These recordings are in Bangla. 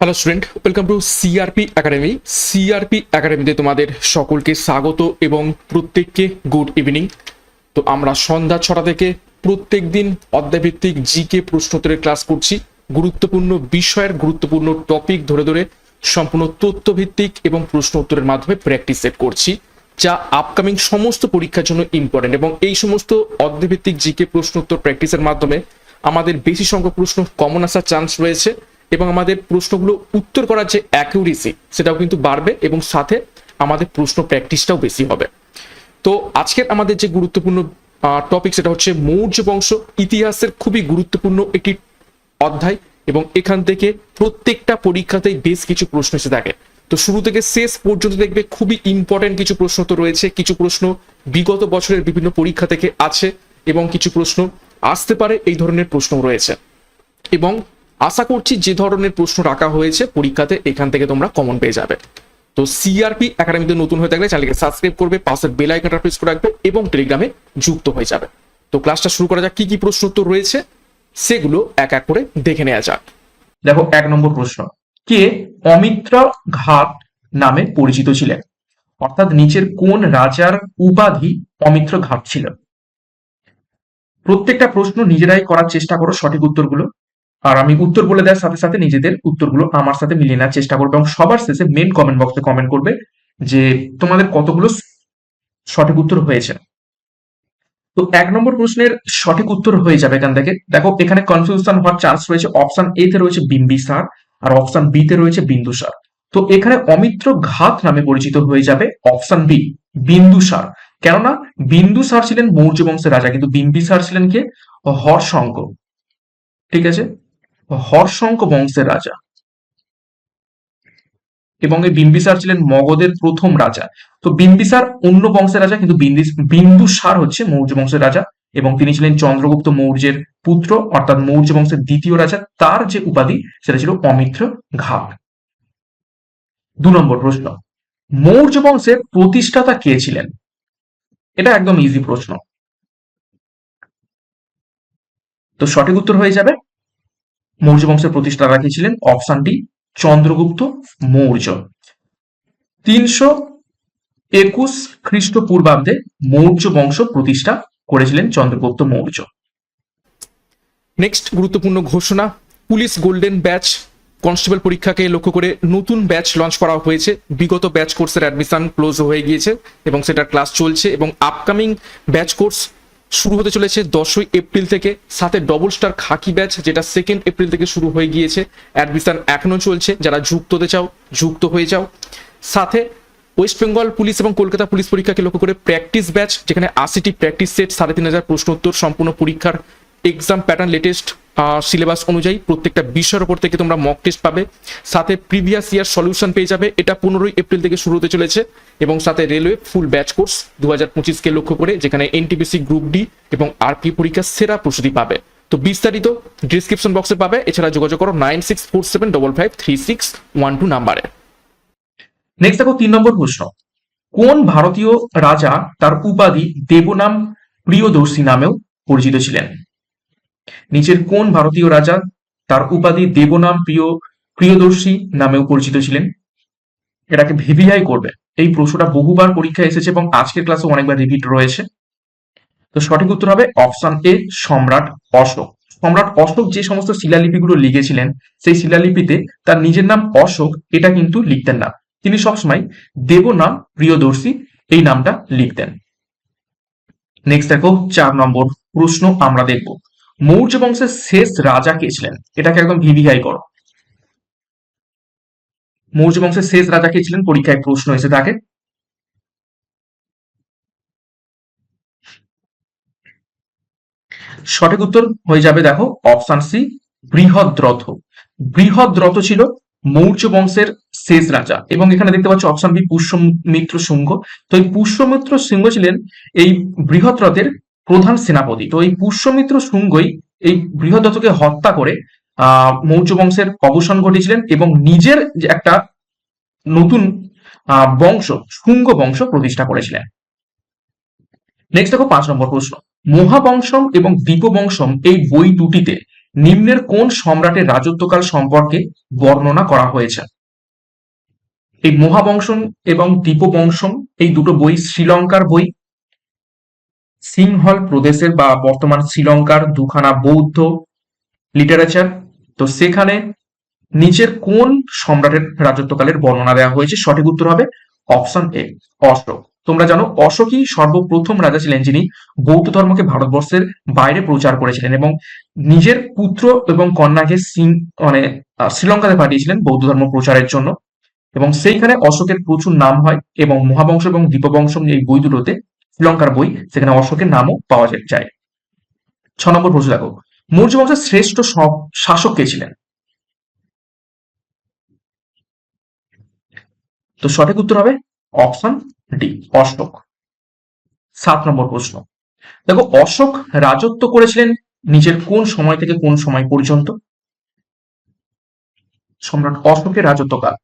Hello student welcome to CRP academy CRP একাডেমিতে তোমাদের সকলকে স্বাগত এবং প্রত্যেককে গুড ইভিনিং তো আমরা সন্ধ্যা ছটা থেকে প্রত্যেক দিন অধ্যায়ভিত্তিক জিকে প্রশ্নোত্তরের ক্লাস করছি। গুরুত্বপূর্ণ বিষয়ের গুরুত্বপূর্ণ টপিক ধরে ধরে সম্পূর্ণ তথ্যভিত্তিক এবং প্রশ্ন উত্তরের মাধ্যমে প্র্যাকটিস সেট করছি, যা আপকামিং সমস্ত পরীক্ষার জন্য ইম্পর্টেন্ট এবং এই সমস্ত অধ্যায়ভিত্তিক জিকে প্রশ্ন উত্তর প্র্যাকটিসের মাধ্যমে আমাদের বেশি সংখ্যক প্রশ্ন কমন আসার চান্স রয়েছে। এবং আমাদের প্রশ্নগুলো উত্তর করার যে অ্যাকিউরেসি সেটাও কিন্তু বাড়বে এবং সাথে আমাদের প্রশ্ন প্র্যাকটিসটাও বেশি হবে। তো আজকের আমাদের যে গুরুত্বপূর্ণ টপিক সেটা হচ্ছে মৌর্য বংশ ইতিহাসের খুবই গুরুত্বপূর্ণ একটি অধ্যায় এবং এখান থেকে প্রত্যেকটা পরীক্ষাতেই বেশ কিছু প্রশ্ন এসে থাকে। তো শুরু থেকে শেষ পর্যন্ত দেখবে খুবই ইম্পর্টেন্ট কিছু প্রশ্ন তো রয়েছে, কিছু প্রশ্ন বিগত বছরের বিভিন্ন পরীক্ষা থেকে আছে এবং কিছু প্রশ্ন আসতে পারে, এই ধরনের প্রশ্ন রয়েছে। এবং আশা করছি যে ধরনের প্রশ্ন রাখা হয়েছে, পরীক্ষাতে এখান থেকে তোমরা কমন পেয়ে যাবে। তো সিআরপি একাডেমিতে নতুন হয়ে থাকলে চ্যানেলকে সাবস্ক্রাইব করবে পাশের বেল আইকনটা প্রেস করে রাখবে এবং টেলিগ্রামে যুক্ত হয়ে যাবে। তো ক্লাসটা শুরু করা যাক, কি কি প্রশ্ন উত্তর রয়েছে, সেগুলো এক এক করে দেখে নেওয়া যাক। দেখো, এক নম্বর প্রশ্ন। কে অমিত্র ঘাট নামে পরিচিত ছিলেন? অর্থাৎ নিচের কোন রাজার উপাধি অমিত্র ঘাট ছিল? প্রত্যেকটা প্রশ্ন নিজেরাই করার চেষ্টা করো সঠিক উত্তরগুলো। আর আমি উত্তর বলে দেওয়ার সাথে সাথে নিজেদের উত্তরগুলো আমার সাথে মিলিয়ে নেওয়ার চেষ্টা করবে এবং সবার শেষে মেন কমেন্ট বক্সে কমেন্ট করবে যে তোমাদের কতগুলো সঠিক উত্তর হয়েছে। তো এক নম্বর প্রশ্নের সঠিক উত্তর হয়ে যাবে এখান থেকে। দেখো, এখানে কনফিউশন হওয়ার চান্স রয়েছে। অপশন এ তে রয়েছে বিম্বিসার আর অপশন বি তে রয়েছে বিন্দুসার তো এখানে অমিত্র ঘাত নামে পরিচিত হয়ে যাবে অপশন বি বিন্দুসার কেননা বিন্দুসার ছিলেন মৌর্য বংশের রাজা, কিন্তু বিম্বিসার ছিলেন কে? হর্ষঙ্ক ঠিক আছে? হর্ষঙ্ক বংশের রাজা। এবং এই বিম্বিসার ছিলেন মগধের প্রথম রাজা। তো বিম্বিসার অন্য বংশের রাজা, কিন্তু বিন্দুসার হচ্ছে মৌর্য বংশের রাজা এবং তিনি ছিলেন চন্দ্রগুপ্ত মৌর্যের পুত্র, অর্থাৎ মৌর্য বংশের দ্বিতীয় রাজা। তার যে উপাধি, সেটা ছিল অমিত্র ঘাট দু নম্বর প্রশ্ন, মৌর্য বংশের প্রতিষ্ঠাতা কে ছিলেন? এটা একদম ইজি প্রশ্ন। তো সঠিক উত্তর হয়ে যাবে মৌর্য বংশের প্রতিষ্ঠাতা কে ছিলেন? Option D Chandragupta Maurya. তিনশো একুশ খ্রিস্টপূর্বাব্দে মৌর্য বংশ প্রতিষ্ঠা করেছিলেন চন্দ্রগুপ্ত মৌর্য। নেক্সট গুরুত্বপূর্ণ ঘোষণা, পুলিশ গোল্ডেন ব্যাচ কনস্টেবল পরীক্ষাকে লক্ষ্য করে নতুন ব্যাচ লঞ্চ করা হয়েছে। বিগত ব্যাচ কোর্সের অ্যাডমিশন ক্লোজ হয়ে গিয়েছে এবং সেটার ক্লাস চলছে এবং আপকামিং ব্যাচ কোর্স শুরু হতে চলেছে দশই এপ্রিল থেকে। সাথে ডবল স্টার খাকি ব্যাচ যেটা সেকেন্ড এপ্রিল থেকে শুরু হয়ে গিয়েছে। অ্যাডমিশন এখনও চলছে। যারা যুক্ত হতে চাও, যুক্ত হয়ে যাও। সাথে ওয়েস্ট বেঙ্গল পুলিশ এবং কলকাতা পুলিশ পরীক্ষাকে লক্ষ্য করে প্র্যাকটিস ব্যাচ যেখানে আশিটি প্র্যাকটিস সেট সাড়ে তিন হাজার প্রশ্ন উত্তর সম্পূর্ণ পরীক্ষার এক্সাম প্যাটার্ন লেটেস্ট সিলেবাস অনুযায়ী প্রত্যেকটা বিষয়ের উপর থেকে তোমরা মক টেস্ট পাবে। সাথে প্রিভিয়াস ইয়ার সলিউশন পেয়ে যাবে। এটা পনেরোই এপ্রিল থেকে শুরু হতে চলেছে এবং সাথে রেলওয়ে ফুল ব্যাচ কোর্স দু হাজার পঁচিশকে লক্ষ্য করে যেখানে এনটিপিসি গ্রুপ ডি এবং আরপি পরীক্ষার সেরা প্রস্তুতি পাবে। তো বিস্তারিত ডিসক্রিপশন বক্সে পাবে। এছাড়া যোগাযোগ করো nine six four seven double five three six one two নাম্বারে। নেক্সট দেখো তিন নম্বর প্রশ্ন। কোন ভারতীয় রাজা তার উপাধি দেবনাম প্রিয়দর্শী নামেও পরিচিত ছিলেন? নিচের কোন ভারতীয় রাজা তার উপাধি দেবনাম প্রিয় প্রিয়দর্শী নামেও পরিচিত ছিলেন? এটাকে ভিভিআই করবে। এই প্রশ্নটা বহুবার পরীক্ষায় এসেছে এবং আজকের ক্লাসে অনেকবার রিপিট রয়েছে। তো সঠিক উত্তর হবে অপশন এ, সম্রাট অশোক। সম্রাট অশোক যে সমস্ত শিলালিপিগুলো লিখেছিলেন, সেই শিলালিপিতে তার নিজের নাম অশোক, এটা কিন্তু লিখতেন না। তিনি সবসময় দেবনাম প্রিয়দর্শী এই নামটা লিখতেন। নেক্সট দেখো, চার নম্বর প্রশ্ন আমরা দেখব। মৌর্য বংশের শেষ রাজা কে ছিলেন? এটাকে একদম ভিভিআই করো। মৌর্য বংশের শেষ রাজা কে ছিলেন? পরীক্ষায় প্রশ্ন এসে থাকে। সঠিক উত্তর হয়ে যাবে দেখো অপশন সি বৃহদ্রথ। বৃহদ্রথ ছিল মৌর্য বংশের শেষ রাজা। এবং এখানে দেখতে পাচ্ছ অপশন বি পুষ্যমিত্র শুঙ্গ। তো এই পুষ্যমিত্র সিংহ ছিলেন এই বৃহদ্রথের প্রধান সেনাপতি। তো এই পুষ্যমিত্র শুঙ্গই এই বৃহদ্রথকে হত্যা করে, আহ, মৌর্য বংশের অবসান ঘটিয়েছিলেন এবং নিজের যে একটা নতুন বংশ, শুঙ্গ বংশ প্রতিষ্ঠা করেছিলেন। নেক্সট দেখো পাঁচ নম্বর প্রশ্ন। মহাবংশম এবং দীপবংশম এই বই দুটিতে নিম্নের কোন সম্রাটের রাজত্বকাল সম্পর্কে বর্ণনা করা হয়েছে? এই মহাবংশম এবং দীপবংশম এই দুটো বই, শ্রীলঙ্কার বই সিংহল প্রদেশের বা বর্তমান শ্রীলঙ্কার দুখানা বৌদ্ধ লিটারেচার তো সেখানে নিচের কোন সম্রাটের রাজত্বকালের বর্ণনা দেওয়া হয়েছে? সঠিক উত্তর হবে অপশন এ, অশোক। তোমরা জানো অশোকই সর্বপ্রথম রাজা ছিলেন যিনি বৌদ্ধ ধর্মকে ভারতবর্ষের বাইরে প্রচার করেছিলেন এবং নিজের পুত্র এবং কন্যাকে সিং মানে শ্রীলঙ্কাতে পাঠিয়েছিলেন বৌদ্ধ ধর্ম প্রচারের জন্য। এবং সেইখানে অশোকের প্রচুর নাম হয় এবং মহাবংশ এবং দীপবংশম এই বই দুটোতে শ্রীলঙ্কার বই, সেখানে অশোকের নামও পাওয়া যায়- ছ নম্বর প্রশ্ন দেখো মৌর্য বংশের শ্রেষ্ঠ শাসক কে ছিলেন? তো সঠিক উত্তর হবে অপশন ডি, অশোক। সাত নম্বর প্রশ্ন, দেখো অশোক রাজত্ব করেছিলেন নিজের কোন সময় থেকে কোন সময় পর্যন্ত? সম্রাট অশোকের রাজত্বকাল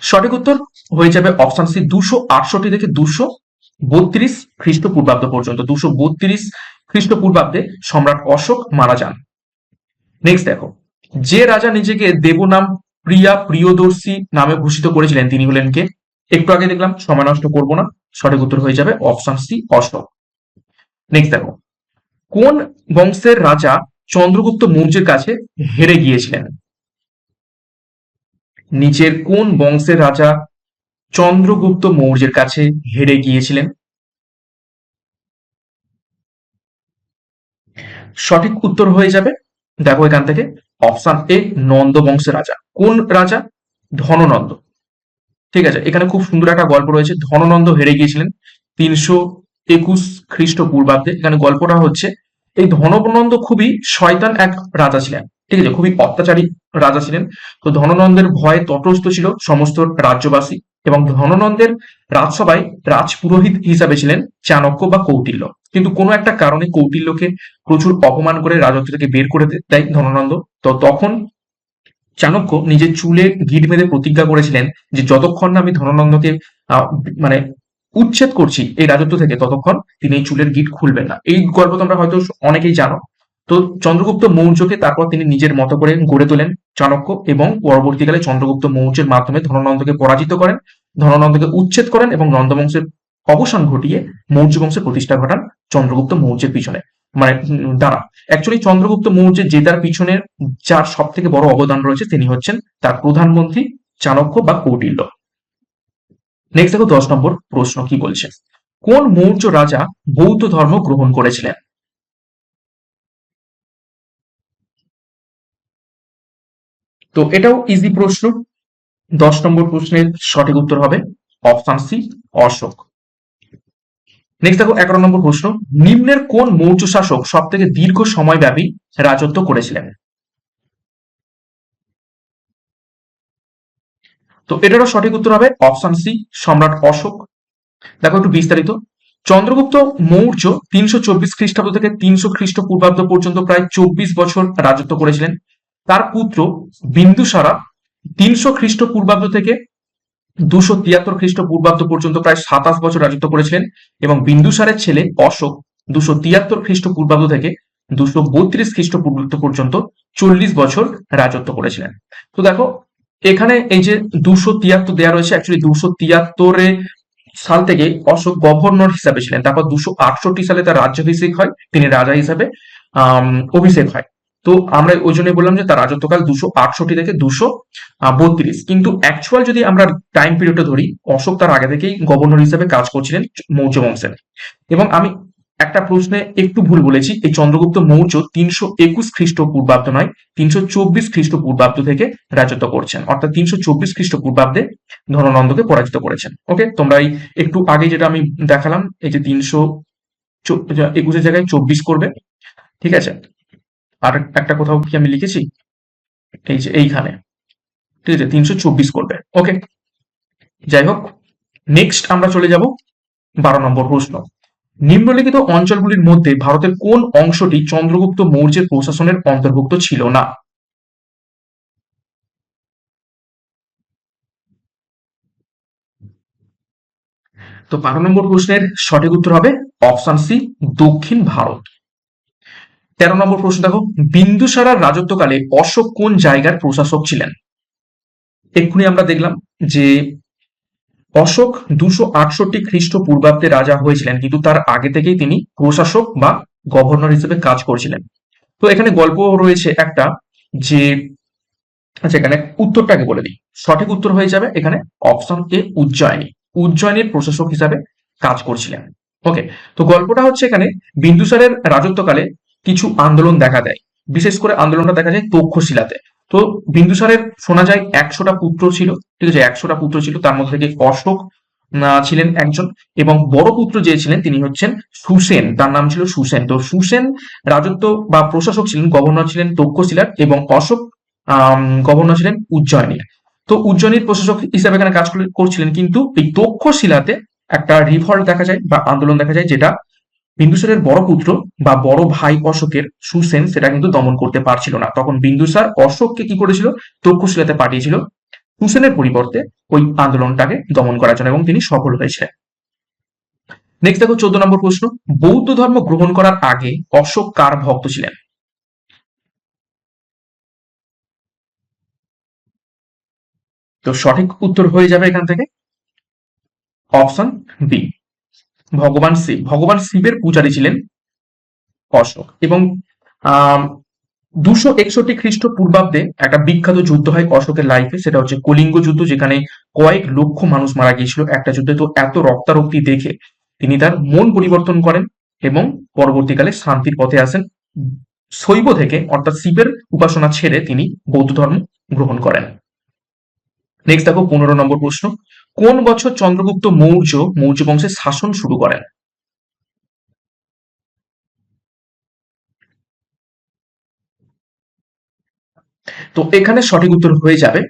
সঠিক উত্তর হয়ে যাবে অপশন সি দুশো আটষট্টি থেকে দুশো বত্রিশ খ্রিস্টপূর্বাব্দ পর্যন্ত। দুশো বত্রিশ খ্রিস্টপূর্বাব্দে সম্রাট অশোক মারা যান। নেক্সট দেখো। যে রাজা নিজেকে দেবনাম প্রিয়া প্রিয়দর্শী নামে ভূষিত করেছিলেন, তিনি হলেন কে? একটু আগে দেখলাম, সময় নষ্ট করব না, সঠিক উত্তর হয়ে যাবে অপশন সি অশোক। নেক্সট দেখো। কোন বংশের রাজা চন্দ্রগুপ্ত মৌর্যের কাছে হেরে গিয়েছিলেন? নিচের কোন বংশের রাজা চন্দ্রগুপ্ত মৌর্যের কাছে হেরে গিয়েছিলেন? সঠিক উত্তর হয়ে যাবে। দেখো এখান থেকে। অপশন এ, নন্দ বংশের রাজা। কোন রাজা? ধননন্দ। ঠিক আছে, এখানে খুব সুন্দর একটা গল্প রয়েছে। ধননন্দ হেরে গিয়েছিলেন তিনশো একুশ খ্রিস্টপূর্বাব্দে। এখানে গল্পটা হচ্ছে, এই ধননন্দ খুবই শয়তান এক রাজা ছিলেন। ঠিক আছে, খুবই অত্যাচারী রাজা ছিলেন। তো ধননন্দের ভয়ে তটস্থ ছিল সমস্ত রাজ্যবাসী এবং ধননন্দের রাজসভায় রাজপুরোহিত হিসাবে ছিলেন চাণক্য বা কৌটিল্য। কিন্তু কোনো একটা কারণে কৌটিল্যকে প্রচুর অপমান করে রাজত্ব থেকে বের করে দেয় ধননন্দ। তো তখন চাণক্য নিজের চুলে গিট বেঁধে প্রতিজ্ঞা করেছিলেন যে যতক্ষণ না আমি ধননন্দকে মানে উচ্ছেদ করছি এই রাজত্ব থেকে, ততক্ষণ তিনি এই চুলের গিট খুলবেন না। এই গল্প তোমরা হয়তো অনেকেই জানো। তো চন্দ্রগুপ্ত মৌর্যকে তারপর তিনি নিজের মতো করে গড়ে তোলেন চাণক্য এবং পরবর্তীকালে চন্দ্রগুপ্ত মৌর্যের মাধ্যমে ধননন্দকে পরাজিত করেন, ধননন্দকে উচ্ছেদ করেন এবং নন্দবংশের অবসান ঘটিয়ে মৌর্য বংশের প্রতিষ্ঠা ঘটান চন্দ্রগুপ্ত মৌর্যের পিছনে। মানে দ্বারা অ্যাকচুয়ালি চন্দ্রগুপ্ত মৌর্যের জেতার পিছনে যার সব থেকে বড় অবদান রয়েছে তিনি হচ্ছেন তার প্রধানমন্ত্রী চাণক্য বা কৌটিল্য। নেক্সট দেখো দশ নম্বর প্রশ্ন কি বলছে? কোন মৌর্য রাজা বৌদ্ধ ধর্ম গ্রহণ করেছিলেন? তো এটাও ইজি প্রশ্ন। দশ নম্বর প্রশ্নের সঠিক উত্তর হবে অপশন সি, অশোক। নেক্সট দেখো, এগারো নম্বর প্রশ্ন। নিম্নের কোন মৌর্য শাসক সব থেকে দীর্ঘ সময়ব্যাপী রাজত্ব করেছিলেন? তো এটারও সঠিক উত্তর হবে অপশন সি, সম্রাট অশোক। দেখো একটু বিস্তারিত। চন্দ্রগুপ্ত মৌর্য তিনশো চব্বিশ খ্রিস্টাব্দ থেকে তিনশো খ্রিস্টপূর্বাব্দ পর্যন্ত প্রায় চব্বিশ বছর রাজত্ব করেছিলেন। তার পুত্র বিন্দুসারা তিনশো খ্রিস্টপূর্বাব্দ থেকে দুশো তিয়াত্তর খ্রিস্টপূর্বাব্দ পর্যন্ত প্রায় সাতাশ বছর রাজত্ব করেছিলেন এবং বিন্দুসারের ছেলে অশোক দুশো তিয়াত্তর খ্রিস্টপূর্বাব্দ থেকে দুশো বত্রিশ খ্রিস্টপূর্বাব্দ পর্যন্ত চল্লিশ বছর রাজত্ব করেছিলেন। তো দেখো, এখানে এই যে দুশো তিয়াত্তর দেওয়া রয়েছে অ্যাকচুয়ালি দুশো তিয়াত্তরে সাল থেকে অশোক গভর্নর হিসাবে ছিলেন। তারপর দুশো আটষট্টি সালে তার রাজ্যাভিষেক হয়, তিনি রাজা হিসাবে অভিষেক হয়। তো আমরা ওই জন্যই বললাম যে তার রাজত্বকাল দুশো আটষট্টি থেকে দুশো বত্রিশ। কিন্তু অ্যাকচুয়াল যদি আমরা টাইম পিরিয়ডটা ধরি, অশোক তার আগে থেকেই গভর্নর হিসেবে কাজ করছিলেন মৌর্য বংশের এবং আমি একটা প্রশ্নে একটু ভুল বলেছি, এই চন্দ্রগুপ্ত মৌর্য তিনশো একুশ খ্রিস্টপূর্বাব্দ নয়, তিনশো চব্বিশ খ্রিস্টপূর্বাব্দ থেকে রাজত্ব করছেন। অর্থাৎ তিনশো চব্বিশ খ্রিস্টপূর্বাব্দে ধননন্দকে পরাজিত করেছেন। ওকে তোমরা এই একটু আগে যেটা আমি দেখালাম, এই যে তিনশো একুশের জায়গায় চব্বিশ করবে। ঠিক আছে? আর একটা কোথাও কি আমি লিখেছি? এই যে এইখানে। ঠিক আছে, তিনশো চব্বিশ করবে। ওকে। যাই হোক নেক্সট আমরা চলে যাব বারো নম্বর প্রশ্ন। নিম্নলিখিত অঞ্চলগুলির মধ্যে ভারতের কোন অংশটি চন্দ্রগুপ্ত মৌর্যের প্রশাসনের অন্তর্ভুক্ত ছিল না? তো বারো নম্বর প্রশ্নের সঠিক উত্তর হবে অপশন সি, দক্ষিণ ভারত। তেরো নম্বর প্রশ্ন দেখো, বিন্দুসারার রাজত্বকালে অশোক কোন জায়গার প্রশাসক ছিলেন? এক্ষুনি আমরা দেখলাম যে অশোক দুশো আটষট্টি খ্রিস্টপূর্বাব্দে রাজা হয়েছিলেন, কিন্তু তার আগে থেকেই তিনি প্রশাসক বা গভর্নর হিসেবে কাজ করছিলেন। তো এখানে গল্প রয়েছে একটা যে আচ্ছা এখানে উত্তরটাকে বলে দিই। সঠিক উত্তর হয়ে যাবে এখানে অপশন এ উজ্জয়িনী। উজ্জয়িনীর প্রশাসক হিসাবে কাজ করছিলেন। ওকে তো গল্পটা হচ্ছে এখানে বিন্দুসারের রাজত্বকালে কিছু আন্দোলন দেখা দেয়। বিশেষ করে আন্দোলনটা দেখা যায় তক্ষশিলাতে। তো বিন্দুসারের শোনা যায় একশোটা পুত্র ছিল, ঠিক আছে, একশোটা পুত্র ছিল, তার মধ্যে থেকে অশোক ছিলেন একজন এবং বড় পুত্র যে ছিলেন তিনি হচ্ছেন সুসেন, তার নাম ছিল সুসেন। তো সুসেন রাজত্ব বা প্রশাসক ছিলেন, গভর্নর ছিলেন তক্ষশিলার এবং অশোক গভর্নর ছিলেন উজ্জয়িনীর। তো উজ্জয়নীর প্রশাসক হিসাবে এখানে কাজ করে- করছিলেন, কিন্তু এই তক্ষশিলাতে একটা রিভল্ট দেখা যায় বা আন্দোলন দেখা যায় যেটা বিন্দুসারের বড় পুত্র বা বড় ভাই অশোকের সুসেন সেটা কিন্তু দমন করতে পারছিল না। তখন বিন্দুসার অশোককে কি করেছিল? তক্ষশিলাতে পাঠিয়েছিল। সুসেনের পরিবর্তে ওই আন্দোলনটাকে দমন করার জন্য এবং তিনি সফল হয়েছিলেন নেক্সট দেখো চোদ্দ নম্বর প্রশ্ন। বৌদ্ধ ধর্ম গ্রহণ করার আগে অশোক কার ভক্ত ছিলেন? তো সঠিক উত্তর হয়ে যাবে এখান থেকে। অপশন বি ভগবান শিব, ভগবান শিবের পূজারী ছিলেন অশোক এবং দুশো একষট্টি খ্রিস্টপূর্বাব্দে একটা বিখ্যাত যুদ্ধ হয় অশোকের লাইফে সেটা হচ্ছে কলিঙ্গ যুদ্ধ, যেখানে কয়েক লক্ষ মানুষ মারা গিয়েছিল একটা যুদ্ধে। তো এত রক্তারক্তি দেখে তিনি তার মন পরিবর্তন করেন এবং পরবর্তীকালে শান্তির পথে আসেন। শৈব থেকে, অর্থাৎ শিবের উপাসনা ছেড়ে তিনি বৌদ্ধ ধর্ম গ্রহণ করেন। নেক্সট দেখো, পনেরো নম্বর প্রশ্ন। কোন বছর চন্দ্রগুপ্ত মৌর্য মৌর্য বংশের শাসন শুরু করেন? তো এখানে সঠিক উত্তর হয়ে যাবে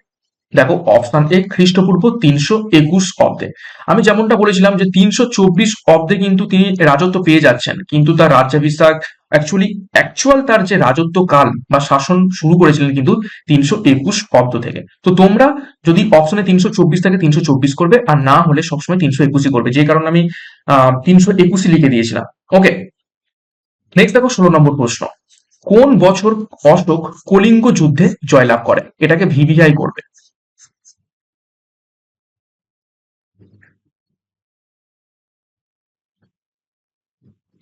দেখো অপশন এ খ্রিস্টপূর্ব তিনশো একুশ অব্দে। আমি যেমনটা বলেছিলাম যে তিনশো চব্বিশ অব্দে কিন্তু তিনি রাজত্ব পেয়ে যাচ্ছেন। কিন্তু তার রাজ্যাভিষেক অ্যাকচুয়ালি অ্যাকচুয়াল তার যে রাজত্ব কাল বা শাসন শুরু করেছিলেন কিন্তু তিনশো একুশ অব্দ থেকে। তো তোমরা যদি অপশনে তিনশো চব্বিশ থেকে তিনশো চব্বিশ করবে, আর না হলে সবসময় তিনশো একুশই করবে। যে কারণে আমি আহ তিনশো একুশই লিখে দিয়েছিলাম। ওকে নেক্সট দেখো ষোলো নম্বর প্রশ্ন। কোন বছর অশোক কলিঙ্গ যুদ্ধে জয়লাভ করে? এটাকে ভিভিআই করবে।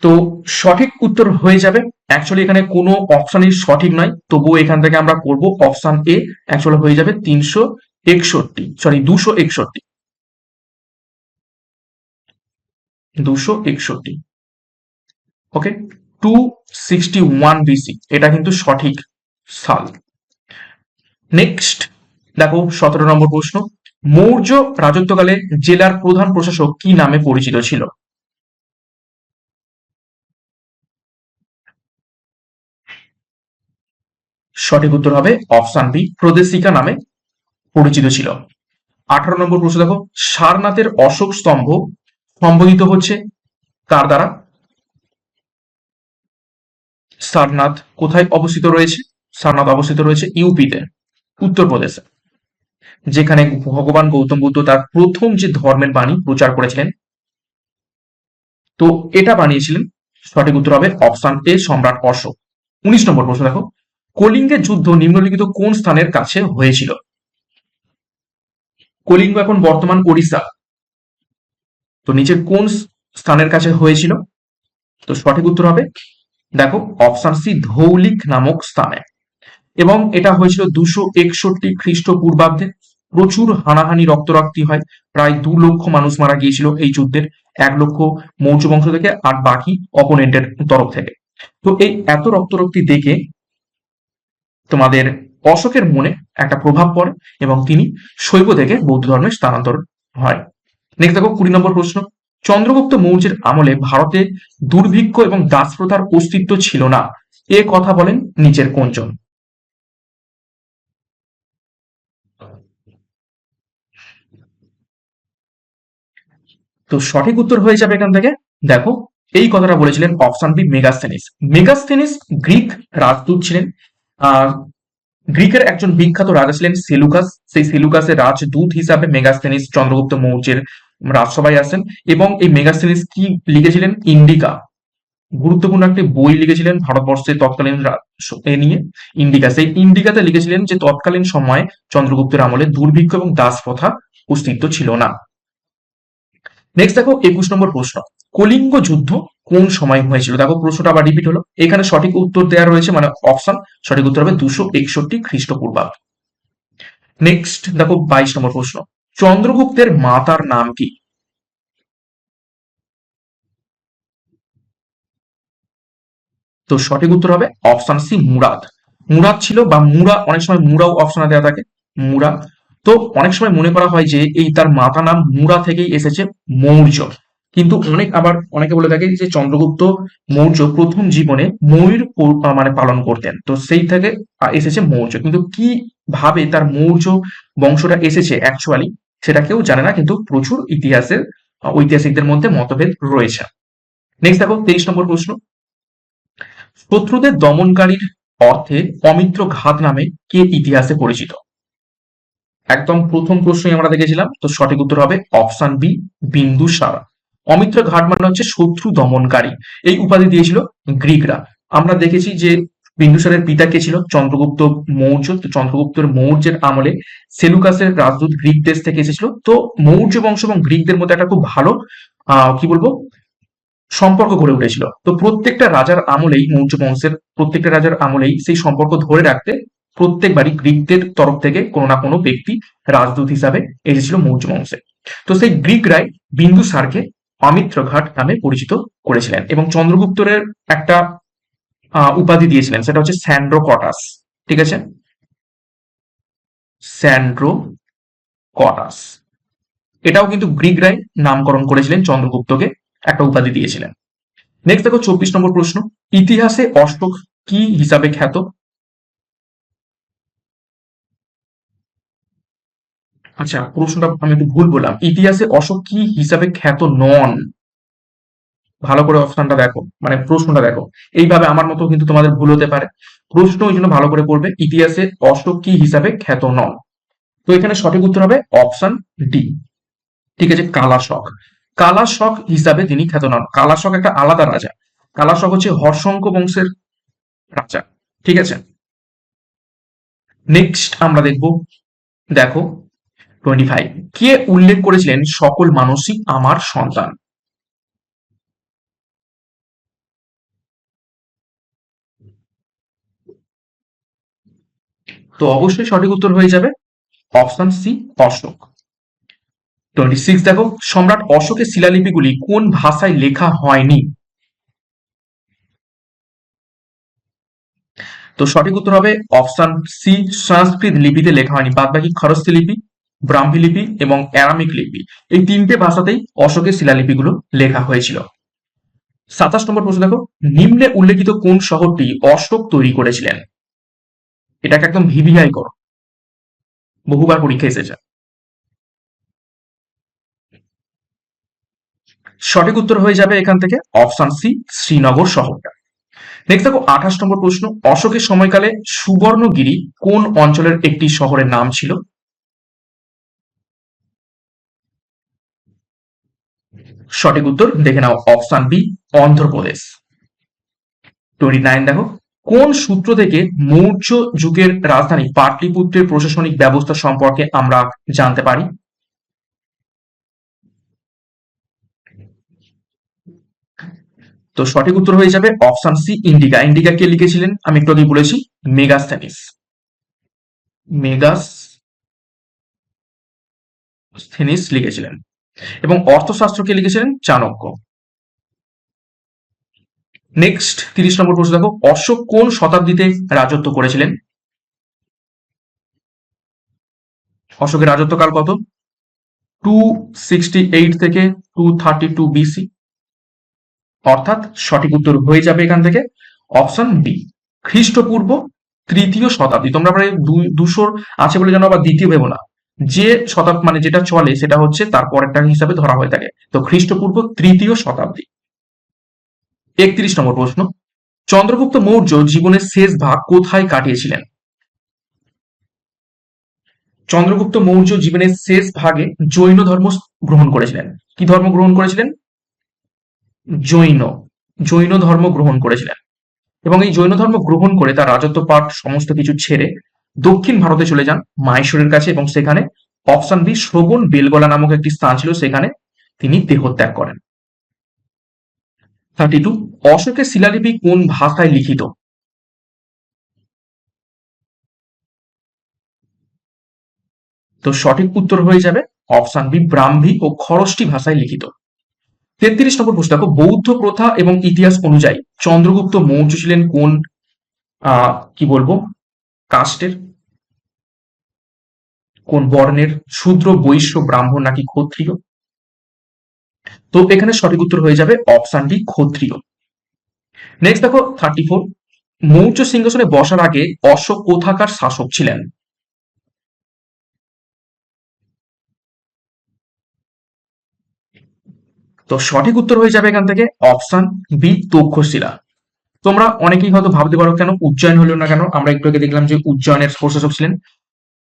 তো সঠিক উত্তর হয়ে যাবে। অ্যাকচুয়ালি এখানে কোনো অপশানই সঠিক নয়। তবুও এখান থেকে আমরা করব অপশন এ অ্যাকচুয়ালি হয়ে যাবে তিনশো একষট্টি সরি দুশো একষট্টি। দুশো একষট্টি। Okay two sixty one BC এটা কিন্তু সঠিক সাল। নেক্সট দেখো সতেরো নম্বর প্রশ্ন। মৌর্য রাজত্বকালে জেলার প্রধান প্রশাসক কি নামে পরিচিত ছিল? সঠিক উত্তর হবে অপশন বি, প্রদেশিকা নামে পরিচিত ছিল। আঠারো নম্বর প্রশ্ন দেখো, সারনাথের অশোক স্তম্ভ সম্বোধিত হচ্ছে কার দ্বারা? সারনাথ কোথায় অবস্থিত রয়েছে? সারনাথ অবস্থিত রয়েছে ইউপিতে, উত্তরপ্রদেশে। যেখানে ভগবান গৌতম বুদ্ধ তার প্রথম যে ধর্মের বাণী প্রচার করেছিলেন, তো এটা বানিয়েছিলেন। সঠিক উত্তর হবে অপশন এ, সম্রাট অশোক। উনিশ নম্বর প্রশ্ন দেখো কলিঙ্গের যুদ্ধ নিম্নলিখিত কোন স্থানের কাছে হয়েছিল? কলিঙ্গ এখন বর্তমান ওড়িশা। তো নিচের কোন স্থানের কাছে হয়েছিল? তো সঠিক উত্তর হবে, দেখো, অপশন সি, ধৌলিক নামক স্থানে। এবং এটা হয়েছিল দুশো একষট্টি খ্রিস্টপূর্বাব্দে। প্রচুর হানাহানি, রক্তরক্তি হয়। প্রায় দু লক্ষ মানুষ মারা গিয়েছিল এই যুদ্ধের। এক লক্ষ মৌর্য বংশ থেকে আর বাকি অপোনেন্টের তরফ থেকে। তো এই এত রক্তরক্তি দেখে তোমাদের অশোকের মনে একটা প্রভাব পড়ে এবং তিনি শৈব থেকে বৌদ্ধ ধর্মে স্থানান্তর হয়। নেক্সট দেখো কুড়ি নম্বর প্রশ্ন। চন্দ্রগুপ্ত মৌর্যের আমলে ভারতে দুর্ভিক্ষ এবং দাস প্রথার অস্তিত্ব ছিল না। এ কথা বলেন নিচের কোনজন? তো সঠিক উত্তর হয়ে যাবে এখান থেকে। দেখো, এই কথাটা বলেছিলেন option B Megasthenes. Megasthenes Greek Rajdoot ছিলেন। গ্রিকের একজন বিখ্যাত রাজা ছিলেন সেলুকাস। সেই সেলুকাসের রাজদূত হিসাবে মেগাস্থেনিস চন্দ্রগুপ্ত মৌর্যের রাজসভায় আসেন এবং এই মেগাস্থেনিস কি লিখেছিলেন? ইন্ডিকা। গুরুত্বপূর্ণ একটি বই লিখেছিলেন ভারতবর্ষের তৎকালীন এ নিয়ে, ইন্ডিকা। সেই ইন্ডিকাতে লিখেছিলেন যে, তৎকালীন সময়ে চন্দ্রগুপ্তের আমলে দুর্ভিক্ষ এবং দাস প্রথা অস্তিত্ব ছিল না। নেক্সট দেখো একুশ নম্বর প্রশ্ন। কলিঙ্গ যুদ্ধ কোন সময় হয়েছিল? দেখো প্রশ্নটা আবার রিপিট হলো। এখানে সঠিক উত্তর দেওয়া রয়েছে মানে অপশন সঠিক উত্তর হবে দুশো একষট্টি খ্রিস্টপূর্বাব্দ। নেক্সট দেখো বাইশ নম্বর প্রশ্ন। চন্দ্রগুপ্তের মাতার নাম কি? তো সঠিক উত্তর হবে অপশন সি মুরাদ। মুরাদ ছিল বা মুরা, অনেক সময় মুরাও অপশনে দেওয়া থাকে, মুরা। তো অনেক সময় মনে করা হয় যে এই তার মাতা নাম মুরা থেকেই এসেছে মৌর্য কিন্তু অনেক আবার অনেকে বলে থাকে যে চন্দ্রগুপ্ত মৌর্য প্রথম জীবনে ময়ূর মানে পালন করতেন। তো সেই থেকে এসেছে মৌর্য। কিন্তু কি ভাবে তার মৌর্য বংশটা এসেছে অ্যাকচুয়ালি সেটা কেউ জানে না, কিন্তু প্রচুর ইতিহাসের ঐতিহাসিকদের মধ্যে মতভেদ রয়েছে। নেক্সট দেখো, তেইশ নম্বর প্রশ্ন। শত্রুদের দমনকারীর অর্থে অমিত্র ঘাত নামে কে ইতিহাসে পরিচিত? একদম প্রথম প্রশ্নই আমরা দেখেছিলাম, তো সঠিক উত্তর হবে অপশন বি বিন্দুসার অমিত্র ঘাট মানে হচ্ছে শত্রু দমনকারী। এই উপাধি দিয়েছিল গ্রিকরা। আমরা দেখেছি যে বিন্দুসারের পিতা কে ছিল? চন্দ্রগুপ্ত মৌর্য। চন্দ্রগুপ্তের মৌর্যের আমলে সেলুকাসের রাজদূত গ্রিক দেশ থেকে এসেছিল। তো মৌর্য বংশ এবং গ্রিকদের মধ্যে একটা খুব ভালো কি বলব, সম্পর্ক গড়ে উঠেছিল। তো প্রত্যেকটা রাজার আমলেই, মৌর্য বংশের প্রত্যেকটা রাজার আমলেই সেই সম্পর্ক ধরে রাখতে প্রত্যেকবারই গ্রিকদের তরফ থেকে কোনো না কোনো ব্যক্তি রাজদূত হিসাবে এসেছিল মৌর্য বংশে। তো সেই গ্রিকরাই বিন্দুসারকে অমিত্র ঘাট নামে পরিচিত করেছিলেন এবং চন্দ্রগুপ্তরের একটা উপাধি দিয়েছিলেন, সেটা হচ্ছে স্যান্ড্রো কটাস ঠিক আছে? স্যান্ড্রো কটাস এটাও কিন্তু গ্রিকরাই নামকরণ করেছিলেন, চন্দ্রগুপ্তকে একটা উপাধি দিয়েছিলেন। নেক্সট দেখো, চব্বিশ নম্বর প্রশ্ন, ইতিহাসে অশোক কি হিসাবে খ্যাত? আচ্ছা প্রশ্নটা আমি একটু ভুল বললাম। ইতিহাসে অশোক কি হিসাবে খ্যাত নন? ভালো করে অপশনটা দেখো মানে প্রশ্নটা দেখো। এইভাবে আমার মতো কিন্তু তোমাদের ভুল হতে পারে। প্রশ্ন ওই জন্য ভালো করে পড়বে, ইতিহাসে অশোক কি হিসাবে খ্যাত নন? তো এখানে সঠিক উত্তর হবে অপশন ডি ঠিক আছে, কালাশক। কালাশক হিসাবে তিনি খ্যাত নন। কালাশক একটা আলাদা রাজা। কালাশক হচ্ছে হর্ষঙ্ক বংশের রাজা। ঠিক আছে? নেক্সট আমরা দেখব, দেখো টোয়েন্টি ফাইভ কে উল্লেখ করেছিলেন, সকল মানুষই আমার সন্তান তো অবশ্যই সঠিক উত্তর হয়ে যাবে option C, Ashok. Twenty six দেখো, সম্রাট অশোকের শিলালিপিগুলি কোন ভাষায় লেখা হয়নি? তো সঠিক উত্তর হবে অপশন সি, সংস্কৃত লিপিতে লেখা হয়নি। বাদ বাকি খরস্থি লিপি। ব্রাহ্মী লিপি এবং অ্যারামিক লিপি। এই তিনটে ভাষাতেই অশোকের শিলালিপিগুলো লেখা হয়েছিল। সাতাশ নম্বর প্রশ্ন দেখো, নিম্নে উল্লেখিত কোন শহরটি অশোক তৈরি করেছিলেন? এটাকে একদম ভিভিআই করো। বহুবার পরীক্ষা এসেছে। সঠিক উত্তর হয়ে যাবে এখান থেকে অপশন সি, শ্রীনগর শহরটা। নেক্সট দেখো, আঠাশ নম্বর প্রশ্ন, অশোকের সময়কালে সুবর্ণগিরি কোন অঞ্চলের একটি শহরের নাম ছিল? সঠিক উত্তর দেখে নাও option B, Andhra Pradesh. Twenty nine দেখো, কোন সূত্র থেকে মৌর্য যুগের রাজধানী পাটলিপুত্রের প্রশাসনিক ব্যবস্থা সম্পর্কে আমরা জানতে পারি? তো সঠিক উত্তর হয়ে যাবে অপশন সি, ইন্ডিকা। ইন্ডিকা কে লিখেছিলেন? আমি একটু আগে বলেছি মেগাস্থেনিস মেগাস লিখেছিলেন। এবং অর্থশাস্ত্রকে লিখেছিলেন চাণক্য। নেক্সট তিরিশ নম্বর প্রশ্ন দেখো, অশোক কোন শতাব্দীতে রাজত্ব করেছিলেন? অশোকের রাজত্বকাল কত? টু সিক্সটি এইট থেকে টু থার্টি টু বিসি অর্থাৎ সঠিক উত্তর হয়ে যাবে এখান থেকে। অপশন বি খ্রিস্টপূর্ব তৃতীয় শতাব্দী। তোমরা প্রায় দুশোর আছে বলে জানো আবার দ্বিতীয় ভেবো না। যে শতাব্দী মানে যেটা চলে সেটা হচ্ছে তার পরেরটা হিসাবে ধরা হয়ে থাকে। তো খ্রিস্টপূর্ব তৃতীয় শতাব্দী। একত্রিশ নম্বর প্রশ্ন। চন্দ্রগুপ্ত মৌর্য জীবনের শেষ ভাগ কোথায় কাটিয়েছিলেন? চন্দ্রগুপ্ত মৌর্য জীবনের শেষ ভাগে জৈন ধর্ম গ্রহণ করেছিলেন। কি ধর্ম গ্রহণ করেছিলেন? জৈন। জৈন ধর্ম গ্রহণ করেছিলেন। এবং এই জৈন ধর্ম গ্রহণ করে তার রাজত্ব পাঠ সমস্ত কিছু ছেড়ে দক্ষিণ ভারতে চলে যান মাহেশ্বরের কাছে এবং সেখানে অপশন বি শ্রবণ বেলগলা নামক একটি স্থান ছিল, সেখানে তিনি দেহত্যাগ করেন। থার্টি টু অশোকের শিলালিপি কোন ভাষায় লিখিত? তো সঠিক উত্তর হয়ে যাবে অপশন বি ব্রাহ্মী ও খরষ্টি ভাষায় লিখিত। তেত্রিশ নম্বর দেখো, বৌদ্ধ প্রথা এবং ইতিহাস অনুযায়ী চন্দ্রগুপ্ত মৌর্য ছিলেন কোন কি বলব? কাস্টের কোন বর্ণের শূদ্র বৈশ্য ব্রাহ্মণ নাকি ক্ষত্রিয়? তো এখানে সঠিক উত্তর হয়ে যাবে অপশন ডি ক্ষত্রিয়। নেক্সট দেখো থার্টি ফোর মৌর্য সিংহাসনে বসার আগে অশোক কোথাকার শাসক ছিলেন? তো সঠিক উত্তর হয়ে যাবে এখান থেকে অপশন বি তক্ষশিলা। তোমরা অনেকেই হয়তো ভাবতে পারো কেন উজ্জয়ন হলো না কেন? আমরা একটু আগে দেখলাম যে উজ্জয়নের প্রশাসক ছিলেন।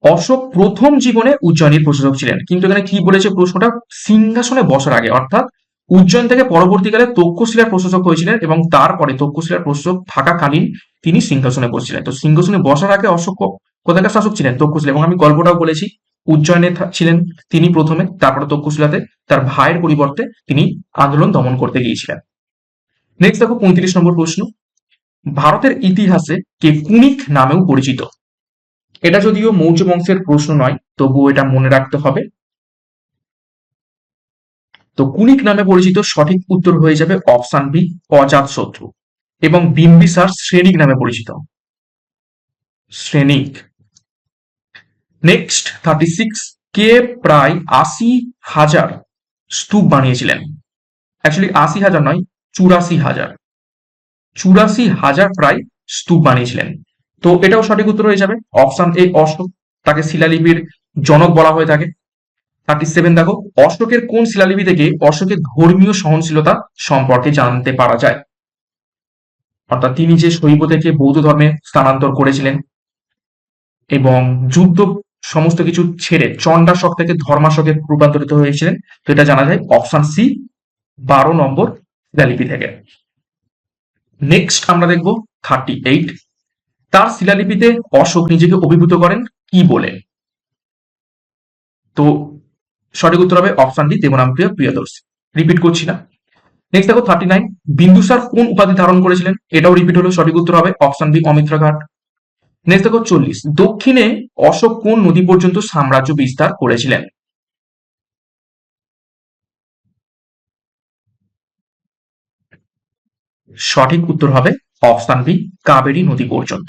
অশোক প্রথম জীবনে উজ্জয়নীর প্রশাসক ছিলেন। কিন্তু এখানে কি বলেছে প্রশ্নটা? সিংহাসনে বসার আগে। অর্থাৎ উজ্জয়ন থেকে পরবর্তীকালে তক্ষশিলার প্রশাসক হয়েছিলেন এবং তারপরে তক্ষশিলার প্রশাসক থাকাকালীন তিনি সিংহাসনে বসছিলেন। তো সিংহাসনে বসার আগে অশোক কোথাকার শাসক ছিলেন? তক্ষশিলা। এবং আমি গল্পটাও বলেছি উজ্জয়নে ছিলেন তিনি প্রথমে, তারপরে তক্ষশিলাতে তার ভাইয়ের পরিবর্তে তিনি আন্দোলন দমন করতে গিয়েছিলেন। নেক্সট দেখো পঁয়ত্রিশ নম্বর প্রশ্ন। ভারতের ইতিহাসে কে কুনিক নামেও পরিচিত। এটা যদিও মৌর্য বংশের প্রশ্ন নয়, তবুও এটা মনে রাখতে হবে। তো কুনিক নামে পরিচিত সঠিক উত্তর হয়ে যাবে অপশন বি, অজাত শত্রু এবং বিম্বিসার শ্রেণিক নামে পরিচিত। শ্রেণিক। নেক্সট থার্টি সিক্স কে প্রায় আশি হাজার স্তূপ বানিয়েছিলেন। অ্যাকচুয়ালি আশি হাজার নয়, চুরাশি হাজার। চুরাশি হাজার প্রায় স্তূপ বানিয়েছিলেন। তো এটাও সঠিক উত্তর হয়ে যাবে। অপশন এ অশোক তাকে শিলালিপির জনক বলা হয়ে থাকে। থার্টি সেভেন, দেখো। অশোকের কোন শিলালিপি থেকে অশোকের ধর্মীয় সহনশীলতা সম্পর্কে জানতে পারা যায়? অর্থাৎ তিনি যে শৈব থেকে বৌদ্ধ ধর্মে স্থানান্তর করেছিলেন এবং যুদ্ধ সমস্ত কিছু ছেড়ে চণ্ডাশক থেকে ধর্মাশকে রূপান্তরিত হয়েছিলেন, তো এটা জানা যায় অপশন সি, বারো নম্বর শিলালিপি থেকে। নেক্সট আমরা দেখব থার্টি এইট তার শিলালিপিতে অশোক নিজেকে অভিভূত করেন কি বলে? তো সঠিক উত্তর হবে option D Devanampriya Priyadarshi. Repeat করছি না। নেক্সট দেখো থার্টি নাইন বিন্দুসার কোন উপাধি ধারণ করেছিলেন? এটাও রিপিট হলো, সঠিক উত্তর হবে অপশন বি অমিত্রা ঘাট। নেক্সট দেখো চল্লিশ। দক্ষিণে অশোক কোন নদী পর্যন্ত সাম্রাজ্য বিস্তার করেছিলেন? সঠিক উত্তর হবে অপশন বি, কাবেরী নদী পর্যন্ত।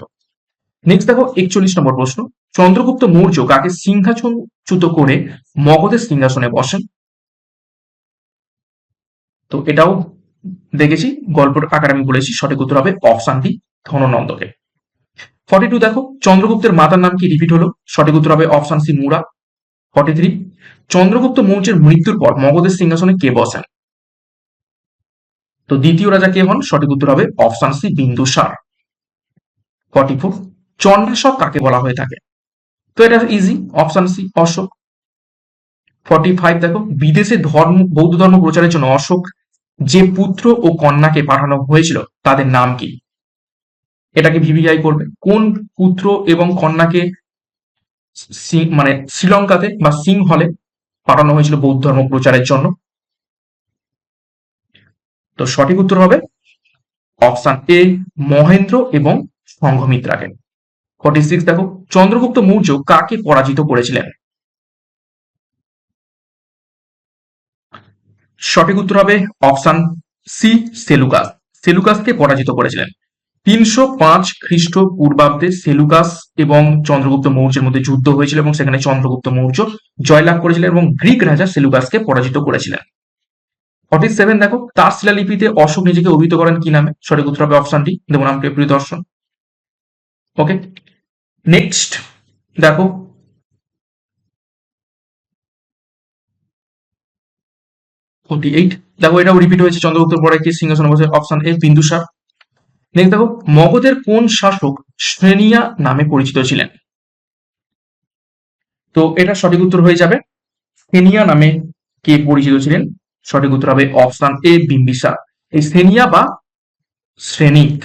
নেক্সট দেখো, একচল্লিশ নম্বর প্রশ্ন। চন্দ্রগুপ্ত মৌর্য কাকে সিংহাসনচ্যুত করে মগধের সিংহাসনে বসেন? তো এটাও দেখেছি, গল্পের আকারে আমি বলেছি, সঠিক উত্তর হবে অপশন ডি ধননন্দকে। ফর্টি টু দেখো, চন্দ্রগুপ্তের মাতার নাম কি রিপিট হলো? সঠিক উত্তর হবে option C Mura forty three Chandragupta মৌর্যের মৃত্যুর পর মগধের সিংহাসনে কে বসেন? তো দ্বিতীয় রাজা কে হন? সঠিক উত্তর হবে option C Bindusara forty four Chandashoka কাকে বলা হয়ে থাকে? তো এটা easy option C, Ashok. Forty five দেখো, বিদেশে ধর্ম, বৌদ্ধ ধর্ম প্রচারের জন্য অশোক, যে পুত্র ও কন্যাকে পাঠানো হয়েছিল, তাদের নাম কি? এটাকে ভিভিআই করবে। কোন পুত্র এবং কন্যাকে মানে শ্রীলঙ্কাতে বা সিং হলে পাঠানো হয়েছিল বৌদ্ধ ধর্ম প্রচারের জন্য? তো সঠিক উত্তর হবে অপশন এ, মহেন্দ্র এবং সংঘমিত্রাকে। ফর্টি সিক্স দেখো, চন্দ্রগুপ্ত মৌর্য কাকে পরাজিত করেছিলেন? সঠিক উত্তর হবে অপশন সি, সেলুকাস। সেলুকাসকে পরাজিত করেছিলেন। তিনশো পাঁচ খ্রিস্ট পূর্বাব্দে সেলুকাস এবং চন্দ্রগুপ্ত মৌর্যের মধ্যে যুদ্ধ হয়েছিল এবং সেখানে চন্দ্রগুপ্ত মৌর্য জয়লাভ করেছিলেন এবং গ্রিক রাজা সেলুকাসকে পরাজিত করেছিলেন। ফর্টি সেভেন দেখো, তার শিলালিপিতে অশোক নিজেকে অভিহিত করেন কি নামে? সঠিক উত্তর হবে অপশন ডি দেব নাম প্রিয় দর্শন ওকে নেক্সট দেখো ফোর্টি এইট দেখো, এটাও রিপিট হয়েছে চন্দ্রগুপ্ত পরে কি, সিংহাসন বসে অপশন এ বিন্দুসার নেক্সট দেখো, মগধের কোন শাসক শ্রেণিয়া নামে পরিচিত ছিলেন? তো এটা সঠিক উত্তর হয়ে যাবে সেনিয়া নামে কে পরিচিত ছিলেন? সঠিক উত্তর হবে অপশন এ বিম্বিসার এই সেনিয়া বা শ্রেণিক।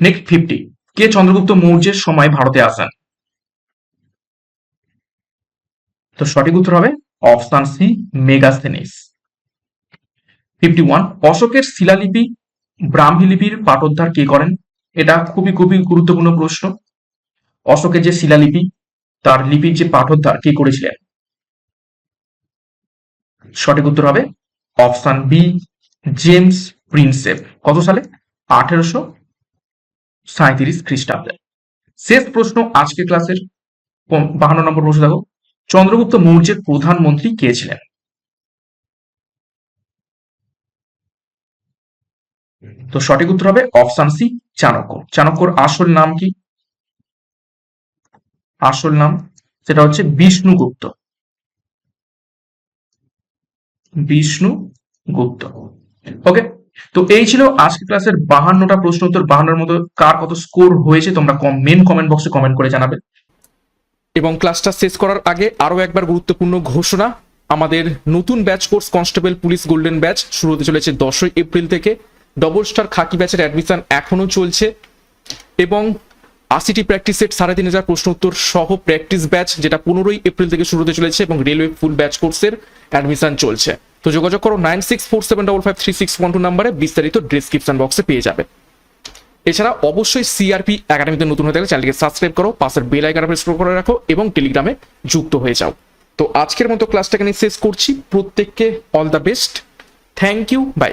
নেক্সট ফিফটি কে চন্দ্রগুপ্ত মৌর্যের সময় ভারতে আসেন? তো সঠিক উত্তর হবে option C, Megasthenes. Fifty one অশোকের শিলালিপি, ব্রাহ্মী লিপির পাঠোদ্ধার কে করেন? এটা খুবই খুবই গুরুত্বপূর্ণ প্রশ্ন। অশোকের যে শিলালিপি, তার লিপির যে পাঠোদ্ধার কে করেছিলেন? সঠিক উত্তর হবে অপশন বি, জেমস প্রিন্সেপ। কত সালে? আঠেরোশো সাঁত্রিশ খ্রিস্টাব্দে। শেষ প্রশ্ন আজকে ক্লাসের বাহান্ন নম্বর প্রশ্ন দেখো। চন্দ্রগুপ্ত মৌর্যের প্রধানমন্ত্রী কে ছিলেন? তো সঠিক উত্তর হবে অপশন সি, চাণক্য। চাণক্যর আসল নাম কি? আসল নাম সেটা হচ্ছে বিষ্ণুগুপ্ত। বিষ্ণু গুপ্ত। ওকে তো এই ছিল আজকে ক্লাসের বাহান্নটা প্রশ্ন উত্তর। বাহান্নর মতো কার কত স্কোর হয়েছে তোমরা মেন কমেন্ট বক্সে কমেন্ট করে জানাবে। এবং ক্লাসটা শেষ করার আগে আরও একবার গুরুত্বপূর্ণ ঘোষণা। আমাদের নতুন batch course constable police golden batch শুরু হতে চলেছে দশই এপ্রিল থেকে। ডবল স্টার খাকি ব্যাচের অ্যাডমিশন এখনও চলছে। এবং আশিটি প্র্যাকটিস সেট সাড়ে তিন হাজার প্রশ্ন উত্তর সহ প্র্যাকটিস ব্যাচ যেটা পনেরোই এপ্রিল থেকে শুরু হতে চলেছে এবং রেলওয়ে ফুল ব্যাচ কোর্সের অ্যাডমিশন চলছে। তো যোগাযোগ করো nine six four seven double five three six one two নাম্বারে বিস্তারিত ডিসক্রিপশন বক্সে পেয়ে যাবে। এছাড়া অবশ্যই সিআরপি একাডেমিতে নতুন হয়ে থাকলে চ্যানেলকে সাবস্ক্রাইব করো, পাশের বেল আইকন প্রেস করে রাখো এবং টেলিগ্রামে যুক্ত হয়ে যাও। তো আজকের মতো ক্লাসটাকে নিয়ে শেষ করছি। প্রত্যেককে all the best thank you bye